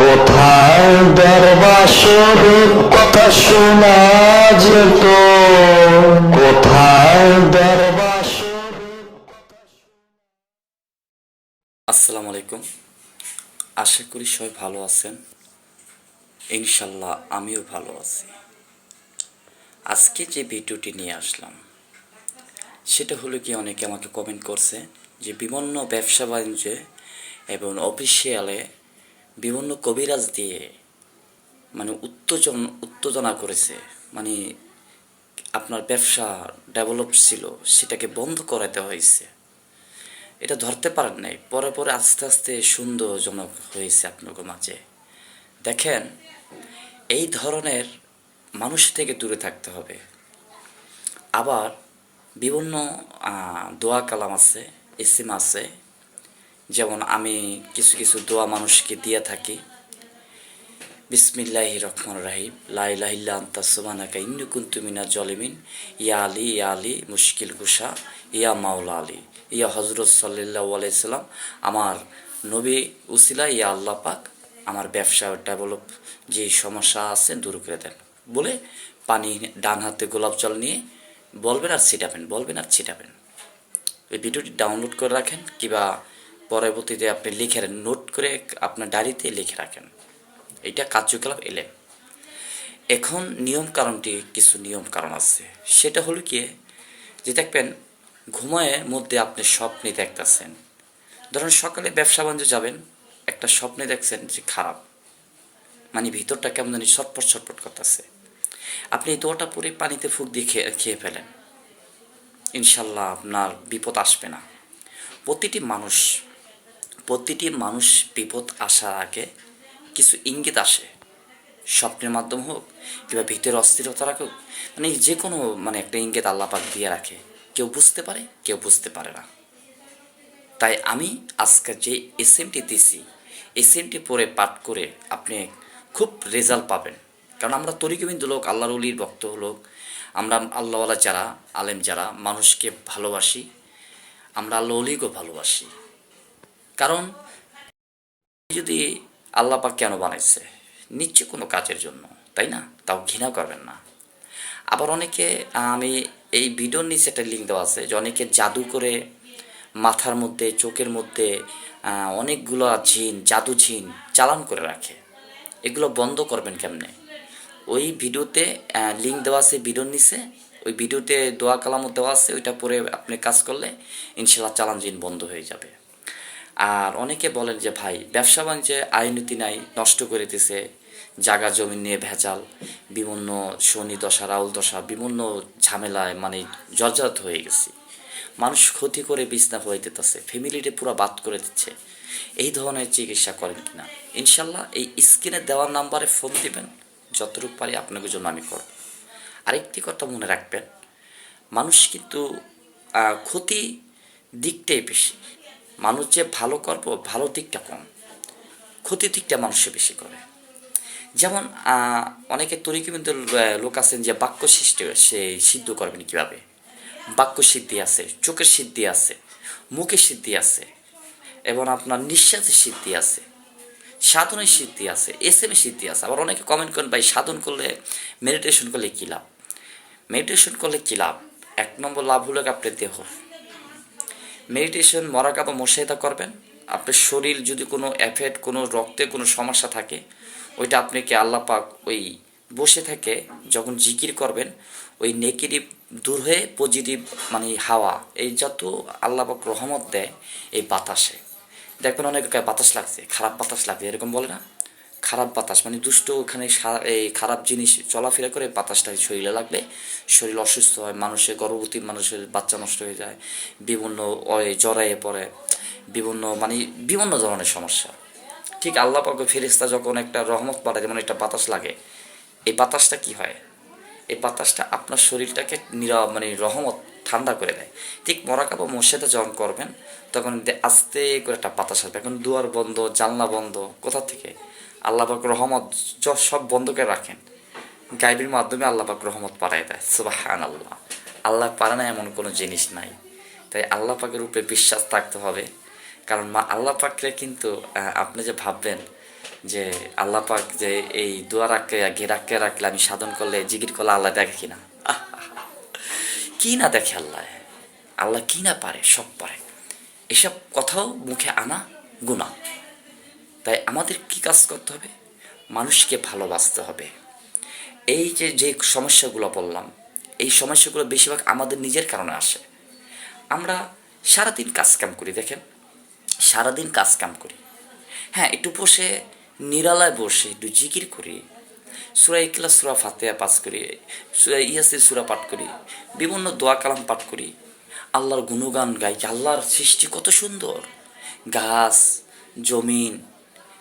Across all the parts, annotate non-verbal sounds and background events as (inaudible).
কোথায় দরবাসর কথা শোনা যেত? কোথায় দরবাসর আসসালামু আলাইকুম আশা করি সবাই ভালো আছেন। ইনশাল্লাহ আমিও ভালো আছি। আজকে যে ভিডিওটি নিয়ে আসলাম, সেটা হলো কি অনেকে আমাকে কমেন্ট করছে যে বিভিন্ন ব্যবসা বাণিজ্যে এবং অফিসিয়ালে বিভিন্ন কবিরাজ দিয়ে মানে উত্তেজন, উত্তেজনা করেছে। মানে আপনার ব্যবসা ডেভেলপ ছিল, সেটাকে বন্ধ করাতে হয়েছে। এটা ধরতে পারেন নাই। পরে পরে আস্তে আস্তে সুন্দরজনক হয়েছে আপনাদের মাঝে। দেখেন, এই ধরনের মানুষ থেকে দূরে থাকতে হবে। আবার বিভিন্ন দোয়া কালাম আছে ইসিম আছে যেমন আমি কিছু কিছু দোয়া মানুষকে দিয়ে থাকি। বিসমিল্লাহ রহমান রাহিম। লাইলাহিল্লা আন্তা সুবানাকা ইন্নু কুন্তুমিনা জলিমিন। ইয়া আলী ইয়া আলী, মুশকিল কুষা ইয়া মাওলা আলী। ইয়া হজরত সাল্লাহ আলাইসাল্লাম আমার নবী উসিলা, ইয়া আল্লাহ পাক আমার ব্যবসা ডেভেলপ যে সমস্যা আছে দূর করে দেন। বলে পানি ডান হাতে গোলাপ জল নিয়ে বলবেন আর ছিটাবেন, বলবেন আর ছিটাবেন। এই ভিডিওটি ডাউনলোড করে রাখেন, কিংবা পরবর্তীতে আপনি লিখে নোট করে আপনার ডায়েরিতে লিখে রাখেন। এটা কার্যকলাপ এলেন। এখন নিয়ম কারণটি কিছু নিয়ম কারণ আছে। সেটা হলো কি, যে দেখবেন ঘুমায়ের মধ্যে আপনি স্বপ্নে দেখতেছেন। ধরুন সকালে ব্যবসা বাণিজ্য যাবেন, একটা স্বপ্নে দেখছেন যে খারাপ। মানে ভিতরটা কেমন জানি ছটপট ছটপট করতেছে। আপনি এই দোয়াটা পরে পানিতে ফুক দিয়ে খেয়ে খেয়ে ফেলেন। ইনশাল্লাহ আপনার বিপদ আসবে না। প্রতিটি মানুষ প্রতিটি মানুষ বিপদ আসার আগে কিছু ইঙ্গিত আসে। স্বপ্নের মাধ্যম হোক কিংবা ভিতরে অস্থিরতা রাখুক মানে যে কোনো মানে একটা ইঙ্গিত আল্লাপাক দিয়ে রাখে। কেউ বুঝতে পারে, কেউ বুঝতে পারে না। তাই আমি আজকে যে এস এসএমটি দিছি, এসএমটি পরে পাঠ করে আপনি খুব রেজাল্ট পাবেন। কারণ আমরা তরিকবিন্দু লোক, আল্লাহর উলির ভক্ত লোক, আমরা আল্লাহওয়ালা যারা, আলেম যারা, মানুষকে ভালোবাসি, আমরা আল্লাহ অলিকেও ভালোবাসি। কারণ যদি আল্লাহ পাক কেন বানাইছে? নিশ্চয় কোনো কাজের জন্য, তাই না? তাও ঘৃণা করবেন না। আবার অনেকে, আমি এই ভিডিওর নিচে একটা লিঙ্ক দেওয়া আছে, যে অনেকে জাদু করে মাথার মধ্যে, চোখের মধ্যে অনেকগুলো ঝিন জাদু ঝিন চালান করে রাখে। এগুলো বন্ধ করবেন কেমনে? ওই ভিডিওতে লিঙ্ক দেওয়া আছে ভিডিওর নিচে। ওই ভিডিওতে দোয়া কালামও দেওয়া আছে, ওইটা পরে আপনি কাজ করলে ইনশাল্লাহ চালান জিন বন্ধ হয়ে যাবে। আর অনেকে বলেন যে, ভাই, ব্যবসা বাণিজ্যে আইনতি নাই, নষ্ট করে দিছে। জাগা জমি নিয়ে ভেজাল, বিভিন্ন শনি দশা রাউল দশা, বিভিন্ন ঝামেলায় মানে জর্জরাত হয়ে গেছি। মানুষ ক্ষতি করে বিছনা হয়ে দিতেছে ফ্যামিলিটা পুরো বাদ করে দিচ্ছে। এই ধরনের চিকিৎসা করেন কিনা? ইনশাল্লাহ এই স্ক্রিনে দেওয়ার নাম্বারে ফোন দিবেন, যতটুকু পারি আপনাকে জন্য আমি করব। আরেকটি কথা মনে রাখবেন, মানুষ কিন্তু ক্ষতি দিকটাই বেশি। মানুষ যে ভালো করব, ভালো দিকটা কম। ক্ষতির দিকটা মানুষে বেশি করে। যেমন অনেকে তরিকে কিন্তু লোক আছেন যে বাক্য সৃষ্টি, সে সিদ্ধ করবেন কীভাবে? বাক্য সিদ্ধি আছে, চোখের সিদ্ধি আছে মুখের সিদ্ধি আছে, এবং আপনার নিঃশ্বাসের সিদ্ধি আছে সাধনের সিদ্ধি আছে এস এম সিদ্ধি আছে। আবার অনেকে কমেন্ট করেন, ভাই, সাধন করলে মেডিটেশন করলে কী লাভ? মেডিটেশন করলে কী লাভ? এক নম্বর লাভ হলো আপনার দেহ। মেডিটেশন মরাকাবা মশাইদা করবেন। আপনার শরীর যদি কোনো এফেক্ট, কোনো রক্তে কোনো সমস্যা থাকে, ওইটা আপনাকে আল্লাহ পাক ওই বসে থেকে যখন জিকির করবেন, ওই নেগেটিভ দূর হয়ে পজিটিভ মানে হাওয়া, এই যত আল্লাহ পাক রহমত দেয়, এই বাতাসে। দেখবেন অনেক বাতাস লাগছে, খারাপ বাতাস লাগছে, এরকম বলে না? খারাপ বাতাস মানে দুষ্ট ওখানে এই খারাপ জিনিস চলাফেরা করে বাতাসটা শরীরে লাগলে শরীর অসুস্থ হয়, মানুষের গর্ভবতী মানুষের বাচ্চা নষ্ট হয়ে যায়, বিভিন্ন জড়াইয়ে পড়ে, বিভিন্ন মানে বিভিন্ন ধরনের সমস্যা। ঠিক আল্লাহ পাকে ফেরিস্তা যখন একটা রহমত পাঠায় যেমন একটা বাতাস লাগে, এই বাতাসটা কি হয়? এই বাতাসটা আপনার শরীরটাকে নিরা মানে রহমত ঠান্ডা করে দেয়। ঠিক মরাকাবা মশাতে যখন করবেন, তখন আস্তে করে একটা বাতাস আসবে। এখন দুয়ার বন্ধ, জানলা বন্ধ, কোথা থেকে? আল্লাহ পাক রহমত সব বন্ধ করে রাখেন। গাইবের মাধ্যমে আল্লাহ পাক রহমত পাঠায় দেয়। সুবাহান আল্লাহ আল্লাহ পারে না এমন কোনো জিনিস নাই। তাই আল্লাহ পাকের উপরে বিশ্বাস থাকতে হবে। কারণ মা আল্লাহ পাকরে কিন্তু আপনি যে ভাববেন যে আল্লাহ পাক যে এই দোয়া রাখকে ঘেরাক্কে রাখলে আমি সাধন করলে জিগির করলে আল্লাহ দেখে কিনা? আহ, (laughs) কি না দেখে আল্লাহ? আল্লাহ কি না পারে? সব পারে। এসব কথাও মুখে আনা গুণা তাই আমাদের কি কাজ করতে হবে? মানুষকে ভালোবাসতে হবে। এই যে যে সমস্যাগুলো বললাম, এই সমস্যাগুলো বেশিরভাগ আমাদের নিজের কারণে আসে। আমরা সারাদিন কাজ কাম করি, দেখেন। সারাদিন কাজ কাম করি। হ্যাঁ একটু বসে, নিরালায় বসে, একটু জিকির করি। সুরা ইকলা সুরা ফাতেহা পাস করি, সুরা ইয়াসির, সুরা পাঠ করি, বিভিন্ন দোয়া কালাম পাঠ করি। আল্লাহর গুণগান গাই আল্লাহর সৃষ্টি কত সুন্দর। গাছ, জমিন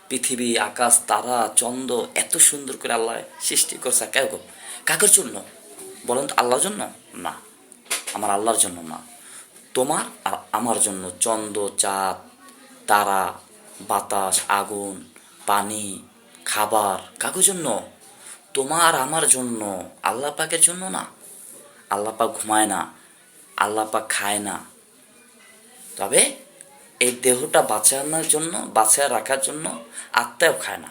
পৃথিবী, আকাশ, তারা, চন্দ্র, এত সুন্দর করে আল্লাহ সৃষ্টি করছে। কেউ কাকের জন্য? বলেন তো, আল্লাহর জন্য? না। আমার আল্লাহর জন্য না। তোমার আর আমার জন্য চন্দ্র, চাঁদ, তারা, বাতাস, আগুন, পানি, খাবার। কাকুর জন্য? তোমার আমার জন্য। আল্লাহ পাকের জন্য না। আল্লাহ পাক ঘুমায় না। আল্লাহ পাক খায় না। তবে এই দেহটা বাঁচানোর জন্য, বাঁচায় রাখার জন্য আত্মাও খায় না।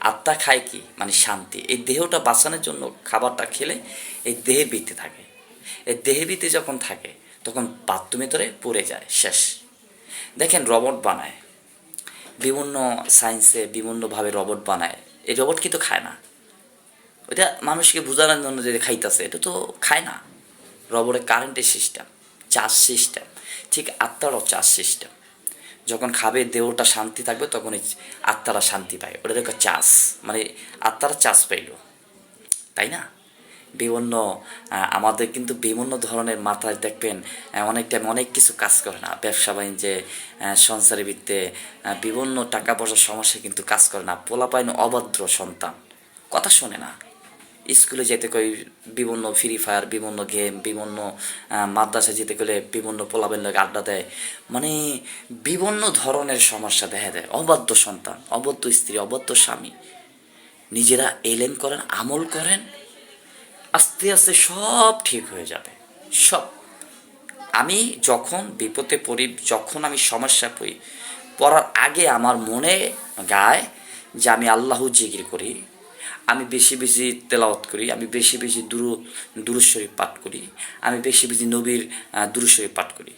আত্মা খায় কি? মানে শান্তি। এই দেহটা বাঁচানোর জন্য খাবারটা খেলে এই দেহে বিতে থাকে। এই দেহে বিতে যখন থাকে, তখন বাথরুমে ধরে পড়ে যায়, শেষ। দেখেন রবট বানায়। বিভিন্ন সায়েন্সে বিভিন্নভাবে রবট বানায়। এই রবট কিন্তু খায় না। ওইটা মানুষকে বোঝানোর জন্য যে খাইতেছে, এটা তো খায় না। রবটের কারেন্টের সিস্টেম চার্জ সিস্টেম ঠিক আত্মারও চার্জ সিস্টেম যখন খাবে, দেহটা শান্তি থাকবে তখন আত্মারা শান্তি পায়। ওটা দেখো চাষ। মানে আত্মারা চাষ পাইল। তাই না? বিভিন্ন আমাদের কিন্তু বিভিন্ন ধরনের মাথায় দেখবেন অনেক টাইম অনেক কিছু কাজ করে না। ব্যবসা বাণিজ্যে সংসারে ভিত্তে বিভিন্ন টাকা পয়সার সমস্যা কিন্তু কাজ করে না। পোলাপাইন অভদ্র সন্তান। কথা শোনে না। স্কুলে যেতে কই বিভিন্ন ফ্রি ফায়ার বিভিন্ন গেম বিভিন্ন আহ, মাদ্রাসায় যেতে গেলে বিভিন্ন পোলাবেন লোক আড্ডা দেয়। মানে বিভিন্ন ধরনের সমস্যা দেখা দেয়। অবাধ্য সন্তান অবদ্ধ স্ত্রী অবদ্ধ স্বামী। নিজেরা এলেন করেন আমল করেন আস্তে আস্তে সব ঠিক হয়ে যাবে। সব। আমি যখন বিপদে পড়ি যখন আমি সমস্যা পড়ি পড়ার আগে আমার মনে গায় যে আমি আল্লাহ জিকির করি। আমি বেশি বেশি তেলাওয়াত করি, আমি বেশি বেশি দুরু দুরুশ্বরী পাঠ করি, আমি বেশি বেশি নবীর দুরুশ্বরী পাঠ করি।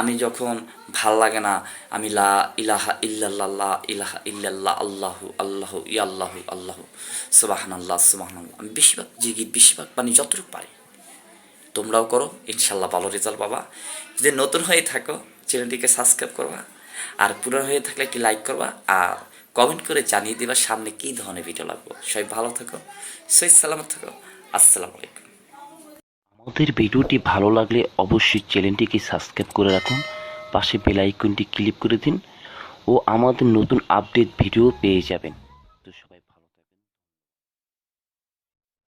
আমি যখন ভালো লাগে না, আমি লা ইলাহা ইল্লাল্লাহ ইলাহা ইল্লাল্লাহ, আল্লাহু আল্লাহু ইয়াল্লাহু আল্লাহু সুবাহান আল্লাহ সুবাহান আল্লাহ আমি বেশিরভাগ জিগি, বেশিরভাগ মানে যতটুকু পারি, তোমরাও করো ইনশাল্লাহ ভালো রেজাল্ট পাবা। যদি নতুন হয়ে থাকো চ্যানেলটিকে সাবস্ক্রাইব করবা, আর পুরানো হয়ে থাকলে একটি লাইক করবা, আর কমেন্ট করে জানিয়ে দিবা সামনে কী ধরনের ভিডিও লাগবো। সবাই ভালো থাকো সই সালামত থাকো, আসসালামু আলাইকুম। আমাদের ভিডিওটি ভালো লাগলে অবশ্যই চ্যানেলটিকে সাবস্ক্রাইব করে রাখুন, পাশে বেল আইকনটি ক্লিক করে দিন ও আমাদের নতুন আপডেট ভিডিও পেয়ে যাবেন।